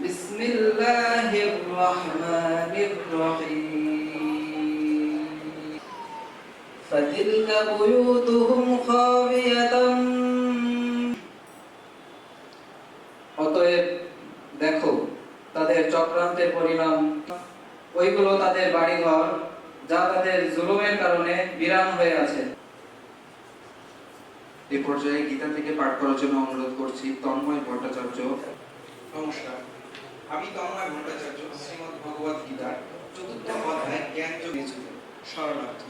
بسم الله الرحمن الرحيم فتلك بيوتهم خاوية অতএব দেখো তাদের চক্রান্তের পরিণাম ওইগুলো তাদের বাড়িঘর যা তাদের জুলুমের কারণে বিরান হয়ে আছে এ পর্যায়ে গীতা থেকে পাঠ করার জন্য অনুরোধ করছি তন্ময় ভট্টাচার্য নমস্কার আমি তন্ময় ভট্টাচার্য, শ্রীমদ ভগবত গীতার চতুর্থ অধ্যায়, জ্ঞান যোগেছিল শরণার্থ।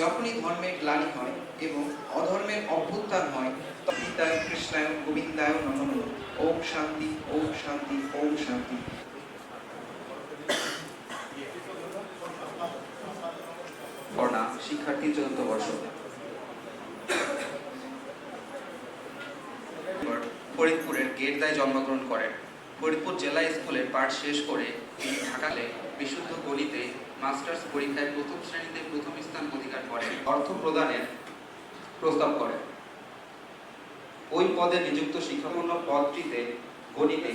যখনই ধর্মের গ্লানি হয় এবং অধর্মের অভ্যুত্থান হয় গীতায়, কৃষ্ণায়, গোবিন্দায় নমঃ ওম শান্তি ওম শান্তি ওম শান্তি। বর্ণা শিক্ষার্থী, চতুর্থ বর্ষ। ফরিদপুরের গেরদায় জন্মগ্রহণ করেন। ফরিদপুর জেলা স্কুলের পাঠ শেষ করে তিনি ঢাকালে বিশুদ্ধ গণিতে মাস্টার্স পরীক্ষায় প্রথম শ্রেণীতে প্রথম স্থান অধিকার করেন। অর্থ প্রদানের প্রস্তাব করেন। ওই পদে নিযুক্ত শিক্ষাপূর্ণ পদটিতে গণিতে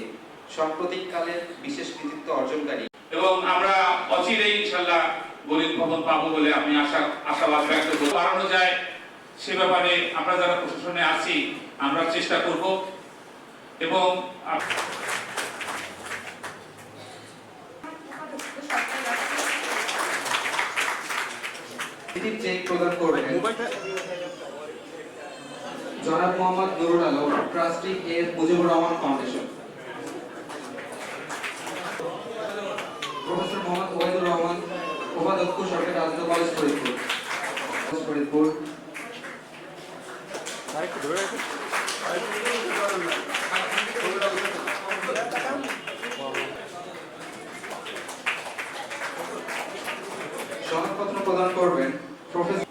সাম্প্রতিককালের বিশেষ কৃতিত্ব অর্জনকারী। এবং আমরা অচিরেই ইনশাল্লাহ গরিব ভবন পাবো বলে আমি আশা, আশাবাদ ব্যক্ত করব। বাড়ানো যায় সে ব্যাপারে আমরা যারা প্রশাসনে আছি, আমরা চেষ্টা করব এবং আপ- চেক প্রদান করবেন জনাব Mohammad Nurul Alam trustee A Mujibur Rahman foundation professor Mohammad Obaidur Rahman, উপাধ্যক্ষ, সরকারি রাজনীতি কলেজ ফরিদপুর। ফরিদপুর। সনদপত্র প্রদান করবেন Professor